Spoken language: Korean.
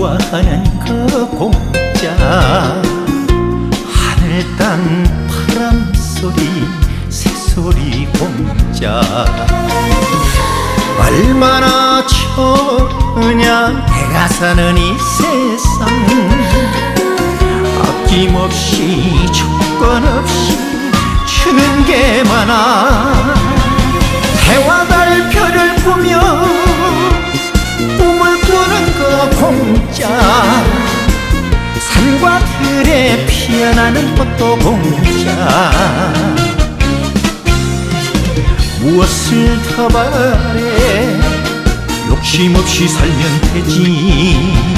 좋아하는 그 공짜. 하늘 땅 바람 소리 새소리 공짜. 얼마나 좋으냐 내가 사는 이 세상. 아낌없이 조건 없이 공짜. 산과 들에 피어나는 꽃도 공짜. 무엇을 더 바래 욕심 없이 살면 되지